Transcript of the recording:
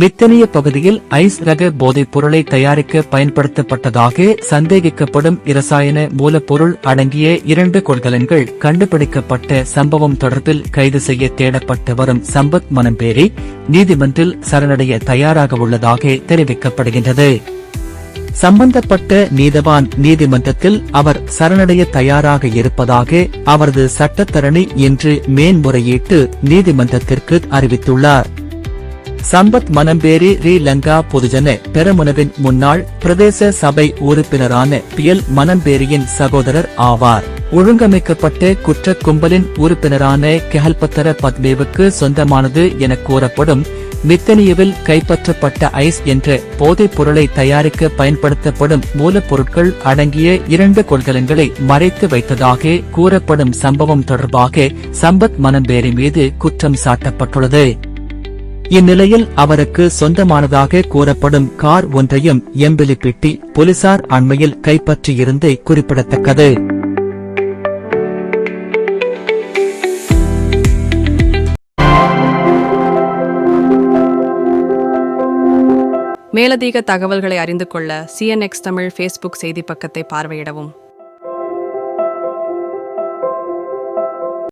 மித்தனிய பகுதியில் ஐஸ் ரக போதைப் பொருளை தயாரிக்க பயன்படுத்தப்பட்டதாக சந்தேகிக்கப்படும் இரசாயன மூலப்பொருள் அடங்கிய இரண்டு கொள்கலன்கள் கண்டுபிடிக்கப்பட்ட சம்பவம் தொடர்பில் கைது செய்ய தேடப்பட்டு வரும் சம்பத் மனம்பேரி நீதிமன்றில் சரணடைய தயாராக உள்ளதாக தெரிவிக்கப்படுகின்றது. சம்பந்தப்பட்ட நீதவான் நீதிமன்றத்தில் அவர் சரணடைய தயாராக இருப்பதாக அவரது சட்டத்தரணி இன்று மேன்முறையீட்டு நீதிமன்றத்திற்கு அறிவித்துள்ளார். சம்பத் மனம்பேரி ஸ்ரீலங்கா பொதுஜன பெரமுனவின் முன்னாள் பிரதேச சபை உறுப்பினரான பியல் மனம்பேரியின் சகோதரர் ஆவார். ஒழுங்கமைக்கப்பட்ட குற்ற கும்பலின் உறுப்பினரான கெஹல்பத்தர பத்மேவுக்கு சொந்தமானது என கூறப்படும் மித்தனியவில் கைப்பற்றப்பட்ட ஐஸ் என்ற போதைப் பொருளை தயாரிக்க பயன்படுத்தப்படும் மூலப்பொருட்கள் அடங்கிய இரண்டு கொள்கலன்களை மறைத்து வைத்ததாக கூறப்படும் சம்பவம் தொடர்பாக சம்பத் மனம்பேரி மீது குற்றம் சாட்டப்பட்டுள்ளது. இந்நிலையில் அவருக்கு சொந்தமானதாக கூறப்படும் கார் ஒன்றையும் எம்பிலிப்பிட்டி போலீசார் அண்மையில் கைப்பற்றியிருந்து குறிப்பிடத்தக்கது. மேலதிக தகவல்களை அறிந்து கொள்ள சிஎன்எக்ஸ் தமிழ் ஃபேஸ்புக் செய்தி பக்கத்தை பார்வையிடவும்.